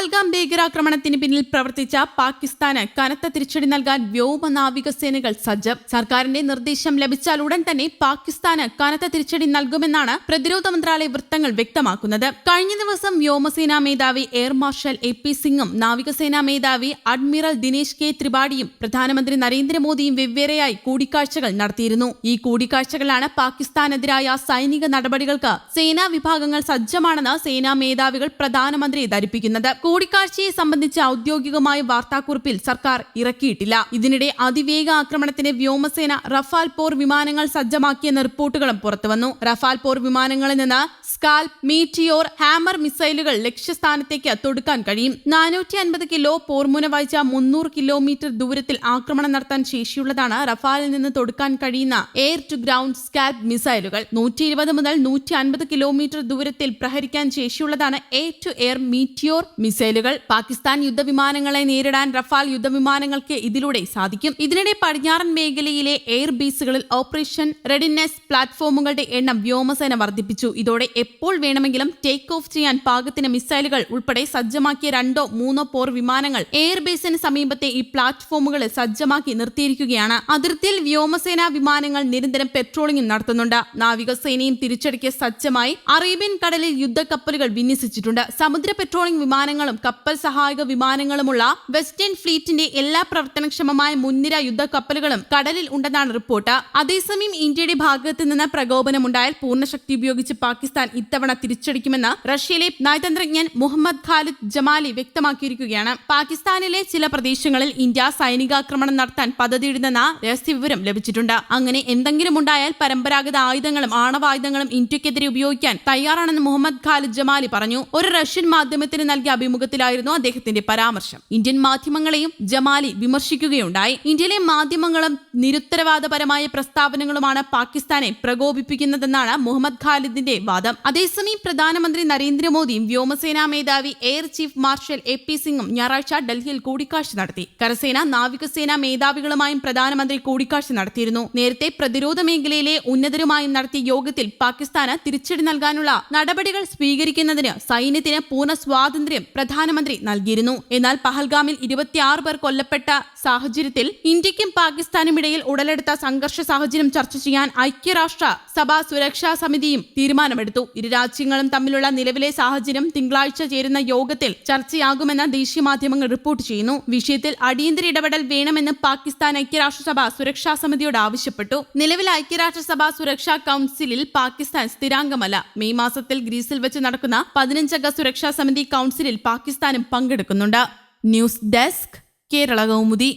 പഹൽഗാം ഭീകരാക്രമണത്തിന് പിന്നിൽ പ്രവർത്തിച്ച പാകിസ്ഥാന് കനത്ത തിരിച്ചടി നൽകാൻ വ്യോമ നാവികസേനകൾ സജ്ജം. സർക്കാരിന്റെ നിർദ്ദേശം ലഭിച്ചാൽ ഉടൻ തന്നെ പാകിസ്ഥാന് കനത്ത തിരിച്ചടി നൽകുമെന്നാണ് പ്രതിരോധ മന്ത്രാലയ വൃത്തങ്ങൾ വ്യക്തമാക്കുന്നത്. കഴിഞ്ഞ ദിവസം വ്യോമസേനാ മേധാവി എയർ മാർഷൽ എ പി സിംഗും നാവികസേനാ മേധാവി അഡ്മിറൽ ദിനേശ് കെ ത്രിപാഠിയും പ്രധാനമന്ത്രി നരേന്ദ്രമോദിയും വെവ്വേറെയായി കൂടിക്കാഴ്ചകൾ നടത്തിയിരുന്നു. ഈ കൂടിക്കാഴ്ചകളാണ് പാകിസ്ഥാനെതിരായ സൈനിക നടപടികൾക്ക് സേനാ വിഭാഗങ്ങൾ സജ്ജമാണെന്ന് സേനാ മേധാവികൾ പ്രധാനമന്ത്രിയെ ധരിപ്പിക്കുന്നത്. കൂടിക്കാഴ്ചയെ സംബന്ധിച്ച ഔദ്യോഗികമായ വാർത്താക്കുറിപ്പിൽ സർക്കാർ ഇറക്കിയിട്ടില്ല. ഇതിനിടെ അതിവേഗ ആക്രമണത്തിന് വ്യോമസേന റഫാൽ പോർ വിമാനങ്ങൾ സജ്ജമാക്കിയെന്ന റിപ്പോർട്ടുകളും പുറത്തുവന്നു. റഫാൽ പോർ വിമാനങ്ങളിൽ നിന്ന് സ്കാൽ മീറ്റിയോർ ഹാമർ മിസൈലുകൾ ലക്ഷ്യസ്ഥാനത്തേക്ക് തൊടുക്കാൻ കഴിയും. നാനൂറ്റി അൻപത് കിലോ പോർമുന വായിച്ച മുന്നൂറ് കിലോമീറ്റർ ദൂരത്തിൽ ആക്രമണം നടത്താൻ ശേഷിയുള്ളതാണ് റഫാലിൽ നിന്ന് തൊടുക്കാൻ കഴിയുന്ന എയർ ടു ഗ്രൗണ്ട് സ്കാൽപ് മിസൈലുകൾ. നൂറ്റി ഇരുപത് മുതൽ നൂറ്റി അൻപത് കിലോമീറ്റർ ദൂരത്തിൽ പ്രഹരിക്കാൻ ശേഷിയുള്ളതാണ് എയർ ടു എയർ മീറ്റിയോർ മിസൈലുകൾ പാകിസ്ഥാൻ യുദ്ധവിമാനങ്ങളെ നേരിടാൻ റഫാൽ യുദ്ധവിമാനങ്ങൾക്ക് ഇതിലൂടെ സാധിക്കും. ഇതിനിടെ പടിഞ്ഞാറൻ മേഖലയിലെ എയർ ബേസുകളിൽ ഓപ്പറേഷൻ റെഡിനെസ് പ്ലാറ്റ്ഫോമുകളുടെ എണ്ണം വ്യോമസേന വർദ്ധിപ്പിച്ചു. ഇതോടെ എപ്പോൾ വേണമെങ്കിലും ടേക്ക് ഓഫ് ചെയ്യാൻ പാകത്തിന് മിസൈലുകൾ ഉൾപ്പെടെ സജ്ജമാക്കിയ രണ്ടോ മൂന്നോ പോർ വിമാനങ്ങൾ എയർബേസിന് സമീപത്തെ ഈ പ്ലാറ്റ്ഫോമുകളിൽ സജ്ജമാക്കി നിർത്തിയിരിക്കുകയാണ്. അതിർത്തിയിൽ വ്യോമസേനാ വിമാനങ്ങൾ നിരന്തരം പെട്രോളിംഗും നടത്തുന്നുണ്ട്. നാവികസേനയും തിരിച്ചടിക്ക് സജ്ജമായി. അറേബ്യൻ കടലിൽ യുദ്ധക്കപ്പലുകൾ വിന്യസിച്ചിട്ടുണ്ട്. സമുദ്ര പെട്രോളിംഗ് വിമാനങ്ങളും കപ്പൽ സഹായക വിമാനങ്ങളുമുള്ള വെസ്റ്റേൺ ഫ്ലീറ്റിന്റെ എല്ലാ പ്രവർത്തനക്ഷമമായ മുൻനിര യുദ്ധ കപ്പലുകളും കടലിൽ ഉണ്ടെന്നാണ് റിപ്പോർട്ട്. അതേസമയം ഇന്ത്യയുടെ ഭാഗത്ത് നിന്ന് പ്രകോപനമുണ്ടായാൽ പൂർണ ശക്തി ഉപയോഗിച്ച് പാകിസ്ഥാൻ ഇത്തവണ തിരിച്ചടിക്കുമെന്ന് റഷ്യയിലെ നയതന്ത്രജ്ഞൻ മുഹമ്മദ് ഖാലിദ് ജമാലി വ്യക്തമാക്കിയിരിക്കുകയാണ്. പാകിസ്ഥാനിലെ ചില പ്രദേശങ്ങളിൽ ഇന്ത്യ സൈനികാക്രമണം നടത്താൻ പദ്ധതിയിടുന്നെന്ന രഹസ്യവിവരം ലഭിച്ചിട്ടുണ്ട്. അങ്ങനെ എന്തെങ്കിലും ഉണ്ടായാൽ പരമ്പരാഗത ആയുധങ്ങളും ആണവായുധങ്ങളും ഇന്ത്യക്കെതിരെ ഉപയോഗിക്കാൻ തയ്യാറാണെന്ന് മുഹമ്മദ് ഖാലിദ് ജമാലി പറഞ്ഞു. ഒരു റഷ്യൻ മാധ്യമത്തിന് നൽകിയ അഭിമുഖത്തിലായിരുന്നു അദ്ദേഹത്തിന്റെ പരാമർശം. ഇന്ത്യൻ മാധ്യമങ്ങളെയും ജമാലി വിമർശിക്കുകയുണ്ടായി. ഇന്ത്യയിലെ മാധ്യമങ്ങളും നിരുത്തരവാദപരമായ പ്രസ്താവനകളുമാണ് പാകിസ്ഥാനെ പ്രകോപിപ്പിക്കുന്നതെന്നാണ് മുഹമ്മദ് ഖാലിദിന്റെ വാദം. അതേസമയം പ്രധാനമന്ത്രി നരേന്ദ്രമോദിയും വ്യോമസേനാ മേധാവി air chief marshal A P സിംഗും ഞായറാഴ്ച ഡൽഹിയിൽ കൂടിക്കാഴ്ച നടത്തി. കരസേന നാവികസേന മേധാവികളുമായും പ്രധാനമന്ത്രി കൂടിക്കാഴ്ച നടത്തിയിരുന്നു. നേരത്തെ പ്രതിരോധ മേഖലയിലെ ഉന്നതരുമായും നടത്തിയ യോഗത്തിൽ പാകിസ്ഥാന് തിരിച്ചടി നൽകാനുള്ള നടപടികൾ സ്വീകരിക്കുന്നതിന് സൈന്യത്തിന് പൂർണ സ്വാതന്ത്ര്യം പ്രധാനമന്ത്രി നൽകിയിരുന്നു. എന്നാൽ പഹൽഗാമിൽ ഇരുപത്തിയാറ് പേർ കൊല്ലപ്പെട്ട സാഹചര്യത്തിൽ ഇന്ത്യക്കും പാകിസ്ഥാനും ഇടയിൽ ഉടലെടുത്ത സംഘർഷ സാഹചര്യം ചർച്ച ചെയ്യാൻ ഐക്യരാഷ്ട്ര സഭാ സുരക്ഷാ സമിതിയും തീരുമാനമെടുത്തു. ഇരു രാജ്യങ്ങളും തമ്മിലുള്ള നിലവിലെ സാഹചര്യം തിങ്കളാഴ്ച ചേരുന്ന യോഗത്തിൽ ചർച്ചയാകുമെന്ന് ദേശീയ മാധ്യമങ്ങൾ റിപ്പോർട്ട് ചെയ്യുന്നു. വിഷയത്തിൽ അടിയന്തര ഇടപെടൽ വേണമെന്ന് പാകിസ്ഥാൻ ഐക്യരാഷ്ട്രസഭ സുരക്ഷാ സമിതിയോട് ആവശ്യപ്പെട്ടു. നിലവിൽ ഐക്യരാഷ്ട്രസഭ സുരക്ഷാ കൌൺസിലിൽ പാകിസ്ഥാൻ സ്ഥിരാംഗമല്ല. മെയ് മാസത്തിൽ ഗ്രീസിൽ വെച്ച് നടക്കുന്ന പതിനഞ്ചംഗ സുരക്ഷാ സമിതി കൗൺസിലിൽ പാകിസ്ഥാനും പങ്കെടുക്കുന്നുണ്ട്. News desk Kerala Kaumudi.